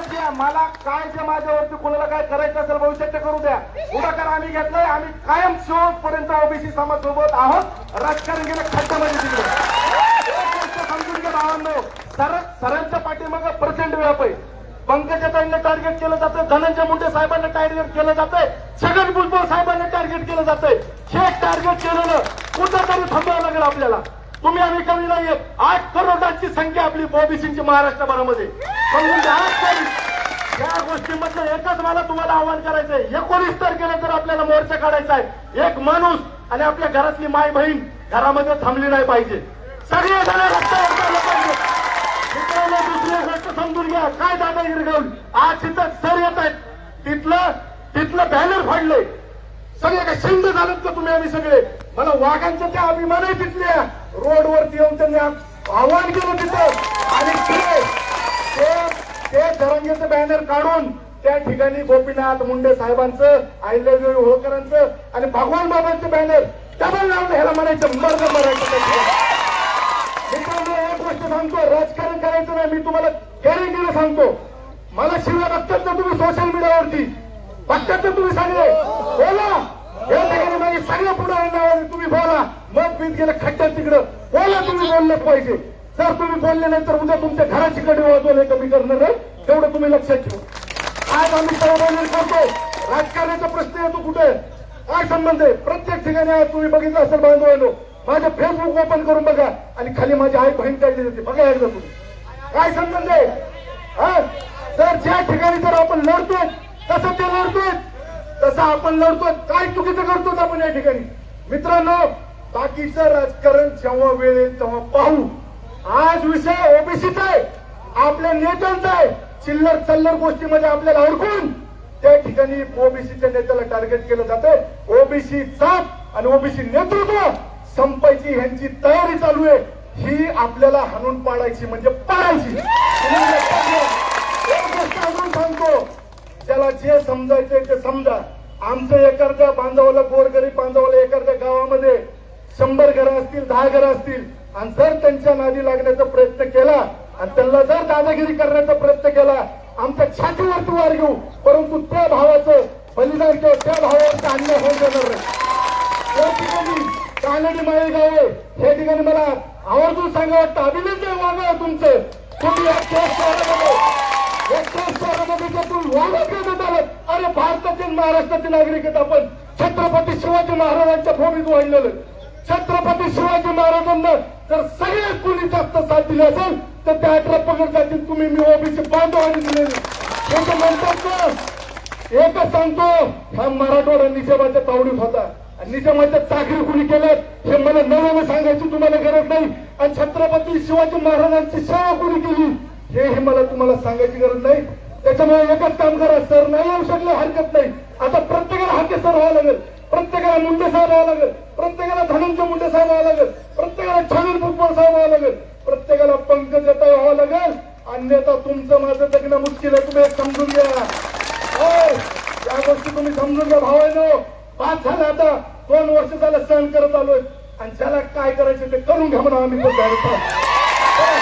लक्षात घ्या मला काय जे माझ्यावरती कोणाला काय करायचं असेल भविष्यात ते करू द्या. पुढाकार आम्ही घेतलाय आम्ही कायम शेवटपर्यंत ओबीसी समाज सोबत आहोत. राजकारण गेलं खड्ड्यामध्ये तिकडे समजून घ्या भावांनो सर सरांच्या पाठीमाग प्रचंड व्याप आहे पंकजाताईंना टार्गेट केलं जातं धनंजय मुंडे साहेबांना टार्गेट केलं जातंय छगन भुजबळ साहेबांना टार्गेट केलं जातंय. हे टार्गेट केलेलं कुठंतरी थांबावं लागेल आपल्याला. तुम्ही आम्ही कमी नाहीये आठ करोडांची संख्या आपली ओबीसीची महाराष्ट्रभरामध्ये. समजून घ्या या गोष्टीमधलं एकच मला तुम्हाला आव्हान करायचंय. एकोणीस तारखेला तर आपल्याला मोर्चा काढायचा आहे. एक माणूस आणि आपल्या घरातली माय बहीण घरामध्ये थांबली नाही पाहिजे. सगळे जण रस्त्यावर चाललं पाहिजे दुसरी गोष्ट समजून घ्या. काय दादागिरी घेऊन आज तिथं सर येत आहेत. तिथलं तिथलं बॅनर फाडले सगळे काय शिंद झालेत का तुम्ही आम्ही सगळे? मला वाघांचं त्या अभिमान तिथल्या रोडवरती येऊन त्यांनी आव्हान केलं तिथं. आणि ते धरंगेचं बॅनर काढून त्या ठिकाणी गोपीनाथ मुंडे साहेबांचं अहिल्यादेवी होळकरांचं आणि भगवान बाबांचं बॅनर डबल लावलं ह्याला म्हणायचं मर्द मराठी मित्रांनो एक गोष्ट सांगतो राजकारण करायचं नाही मी तुम्हाला गॅरंटीने सांगतो. मला शिवाय बघतात ना तुम्ही सोशल मीडियावरती फक्त तर तुम्ही सांगले बोला. या ठिकाणी माझी सगळ्या पुढे तुम्ही बोला. मग पीत गेलं खड्ड्यात तिकडं. बोला तुम्ही बोललं पाहिजे. जर तुम्ही बोलले नाही तर उद्या तुमच्या घराची कडे वाजवले कमी करणार नाही तेवढं तुम्ही लक्षात ठेवा. आज आम्ही सर्वांनी करतो राजकारणाचा प्रश्न येतो कुठे काय संबंध आहे? प्रत्येक ठिकाणी आज तुम्ही बघितलं असेल बांधवांनो. माझं फेसबुक ओपन करून बघा. आणि खाली माझी आई बहीण काढली जाते. बघा एकदा तुम्ही. काय संबंध आहे? हा? तर ज्या ठिकाणी जर आपण लढतोय तसं ते लढतोय. तसं आपण लढतोय. काय चुकीचं करतोय आपण या ठिकाणी? मित्रांनो बाकीचं राजकारण जेव्हा वेळ येईल तेव्हा पाहू. आज विषय ओबीसीचा आहे. आपल्या नेत्यांचा आहे. चिल्लर चल्लर गोष्टीमध्ये आपल्याला अडकून त्या ठिकाणी ओबीसीच्या नेत्याला टार्गेट केलं जातं ओबीसी जात आणि ओबीसी नेतृत्व संपायची ह्यांची तयारी चालू आहे. ही आपल्याला हाणून पाडायची म्हणजे पाडायची. अजून सांगतो. ज्याला जे समजायचे ते समजा. आमचं एखाद्या बांधवाला गोरगरीब बांधवाला एखाद्या गावामध्ये शंभर घरं असतील दहा घरं असतील आणि जर त्यांच्या नादी लागण्याचा प्रयत्न केला आणि त्यांना जर दादागिरी करण्याचा प्रयत्न केला आमच्या छातीवरती वार घेऊ परंतु त्या भावाचं बलिदान किंवा त्या भावावरचा अन्याय होऊ देणार नाही. या ठिकाणी कानडी माळेगाव आहे. हे ठिकाणी मला आवर्जून सांगा वाटतं. अभिनंदन वागा तुमचं. तुम्ही या केस शहरामध्ये या केस शहरामध्ये अरे भारतातील महाराष्ट्राचे नागरिक आहेत आपण छत्रपती शिवाजी महाराजांच्या भूमीत वाढलेलं छत्रपती शिवाजी महाराजांना जर सगळे कोणी जास्त साथ दिली असेल तर त्या अठरा पगड जातील तुम्ही मी ओबीसी बांधवांनी दिलेली. हे तर म्हणतात ना एकच सांगतो हा मराठवाडा निजामाच्या तावडीत होता. आणि निजामाच्या चाकरी कुणी केल्यात हे मला नव्याने सांगायची तुम्हाला गरज नाही. आणि छत्रपती शिवाजी महाराजांची सेवा कुणी केली? हे हे मला तुम्हाला सांगायची गरज नाही. त्याच्यामुळे एकच काम करा सर नाही येऊ शकले हरकत नाही. आता प्रत्येकाला हाके सर व्हावं लागेल. प्रत्येकाला मुंडे साहेब व्हावं लागेल. प्रत्येकाला धनंजय मुंडे साहेब व्हावं लागेल. प्रत्येकाला छगन भुजबळ साहेब व्हावं लागेल. प्रत्येकाला पंकज व्हावं लागेल. अन्यथा तुमचं माझं जगणं मुश्किल आहे. तुम्ही एक समजून घ्या. हो, या गोष्टी तुम्ही समजून घ्या भावायनो पाच झालं आता. दोन वर्ष झालं सहन करत आलोय. आणि ज्याला काय करायचं ते करून घ्या म्हणा आम्ही पण जाहीर होय.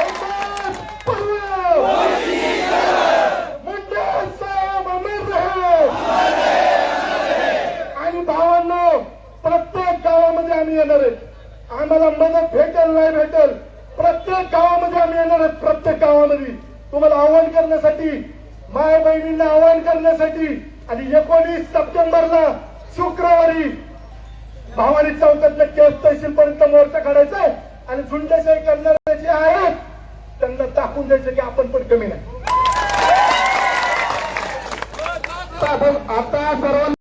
एकच पर्व. मुंडे साहेब अमर रहे. आणि भावांनो प्रत्येक गावामध्ये आम्ही येणार आहेत. आम्हाला मदत भेटेल नाही भेटेल प्रत्येक गावामध्ये आम्ही येणार आहेत प्रत्येक गावामध्ये. तुम्हाला आवाहन करण्यासाठी माय बहिणींना आवाहन करण्यासाठी आणि एकोणीस सप्टेंबरला शुक्रवारी भावानी चौकातल्या केस तहसील पर्यंत मोर्चा काढायचा आहे आणि झुंडशाही करणारे जे आहेत त्यांना टाकून द्यायचं की आपण पण कमी नाही. आता सर्व